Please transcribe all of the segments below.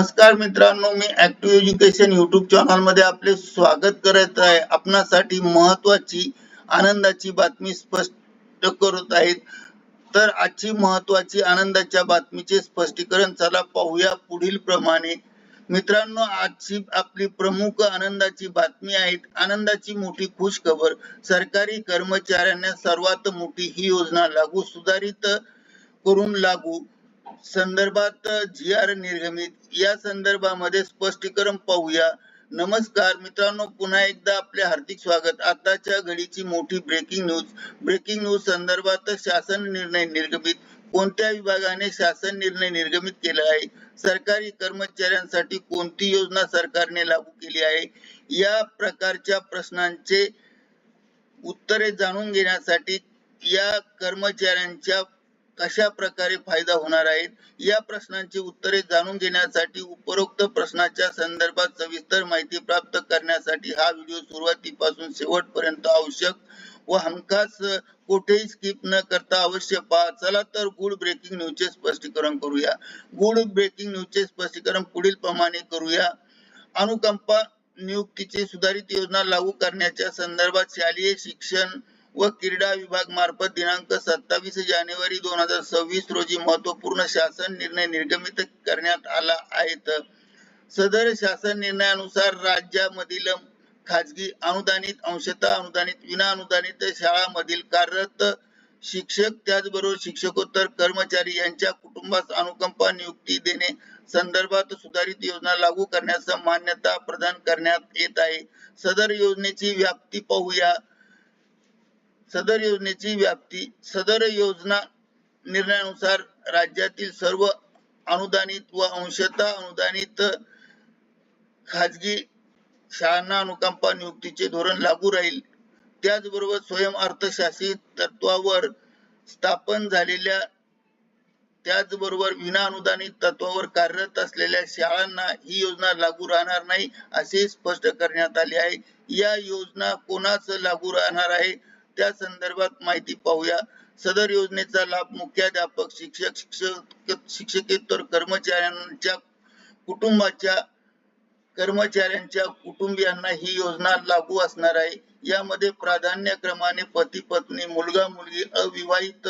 नमस्कार मित्रांनो मी ऍक्टिव्ह एज्युकेशन युट्यूब चॅनलमध्ये आपले स्वागत करत आहे. आपणासाठी महत्वाची आनंदाची बातमी स्पष्ट करत आहेत. तर आजची महत्वाची आनंदाच्या बातमीचे स्पष्टीकरण चला पाहूया पुढील प्रमाणे. मित्रांनो आजची आपली प्रमुख आनंदाची बातमी आहे आनंदाची मोठी खुश खबर सरकारी कर्मचाऱ्यांना सर्वात मोठी ही योजना लागू सुधारित करून लागू. संदर्भात जी आर निर्गमित. या संदर्भामध्ये स्पष्टीकरण पाहूया. नमस्कार मित्रांनो पुन्हा एकदा आपले हार्दिक स्वागत. आताच्या घडीची मोठी ब्रेकिंग न्यूज ब्रेकिंग न्यूज संदर्भात शासन निर्णय निर्गमित. कोणत्या विभागाने शासन निर्णय निर्गमित केला आहे? सरकारी कर्मचाऱ्यांसाठी कोणती योजना सरकारने लागू केली आहे? या प्रकारच्या प्रश्नांचे उत्तरे जाणून घेण्यासाठी या कर्मचाऱ्यांच्या कशा प्रकारे फायदा होणार आहे? या प्रश्नांची उत्तरे जाणून घेण्यासाठी उपरोक्त प्रश्नाच्या संदर्भात सविस्तर माहिती प्राप्त करण्यासाठी हा व्हिडिओ सुरुवातीपासून शेवटपर्यंत आवश्यक व हमखास कुठेही स्किप न करता अवश्य पहा. चला तर गुड ब्रेकिंग न्यूजचे स्पष्टीकरण करूया. गुड ब्रेकिंग न्यूजचे स्पष्टीकरण पुढील प्रमाणे करूया. अनुकंपा नियुक्तीची सुधारित योजना लागू करण्याच्या संदर्भात शालेय शिक्षण व क्रीडा विभाग मार्फत दिनांक सत्तावीस जानेवारी दोन हजार सव्वीस रोजी महत्त्वपूर्ण शासन निर्णय निर्गमित करण्यात आला आहे सदर शासन निर्णयानुसार राज्यामधील खाजगी अनुदानित अंशतः अनुदानित विना अनुदानित शाळांमधील कार्यरत शिक्षक त्याचबरोबर शिक्षकोत्तर कर्मचारी यांच्या कुटुंबास अनुकंपा नियुक्ती देणे संदर्भात सुधारित योजना लागू करण्यास मान्यता प्रदान करण्यात येत आहे. सदर योजनेची व्याप्ती पाहूया. सदर योजनेची व्याप्ती सदर योजना निर्णयानुसार राज्यातील सर्व अनुदानित व अंशतः अनुदानित खाजगी शाळांना अनुकंपा नियुक्तीचे धोरण लागू राहील. त्याचबरोबर स्वयं अर्थशासित तत्वावर स्थापन झालेल्या त्याचबरोबर विना अनुदानित तत्वावर कार्यरत असलेल्या शाळांना ही योजना लागू राहणार नाही असे स्पष्ट करण्यात आले आहे. या योजना कोणाच लागू राहणार आहे? त्या संदर्भात माहिती पाहूया. सदर योजनेचा लाभ मुख्याध्यापक शिक्षक शिक्षक शिक्षकेतर कर्मचाऱ्यांच्या कुटुंबाच्या कर्मचाऱ्यांच्या कुटुंबियांना ही योजना लागू असणार आहे. यामध्ये प्राधान्यक्रमाने पती पत्नी मुलगा मुलगी अविवाहित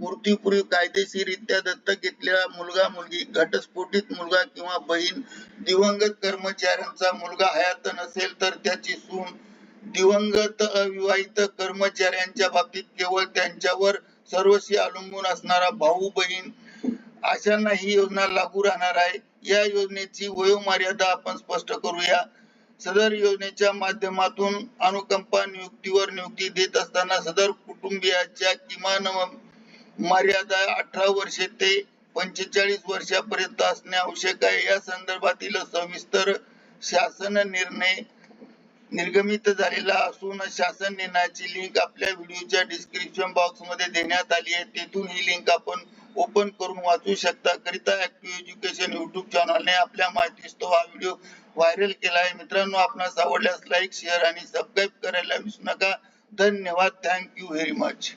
मृत्यूपूर्वी कायदेशीररित्या दत्तक घेतलेला मुलगा मुलगी घटस्फोटित मुलगा किंवा बहीण दिवंगत कर्मचाऱ्यांचा मुलगा हयात नसेल तर त्याची सून दिवंगत अविवाहित कर्मचाऱ्यांच्या बाबतीत केवळ त्यांच्यावर सर्वस्वी अवलंबून असणारा भाऊ बहीण अशांना ही योजना लागू राहणार आहे. या योजनेची वयोमर्यादा आपण स्पष्ट करूया. सदर योजनेच्या माध्यमातून अनुकंपा नियुक्तीवर नियुक्ती देत असताना सदर कुटुंबियाच्या किमान मर्यादा अठरा वर्षे ते पंचेचाळीस वर्षापर्यंत असणे आवश्यक आहे. या संदर्भातील सविस्तर शासन निर्णय निर्गमित झालेला असून शासन निर्णयाची लिंक आपल्या व्हिडिओच्या डिस्क्रिप्शन बॉक्समध्ये देण्यात आली आहे. तेथून ही लिंक आपण ओपन करून वाचू शकता. करिता ऍक्टिव्ह एज्युकेशन युट्यूब चॅनलने आपल्या माहितीस्तव हा व्हिडिओ व्हायरल केला आहे. मित्रांनो आपणास आवडल्यास लाईक शेअर आणि सबस्क्राईब करायला विसरू नका. धन्यवाद. Thank you very much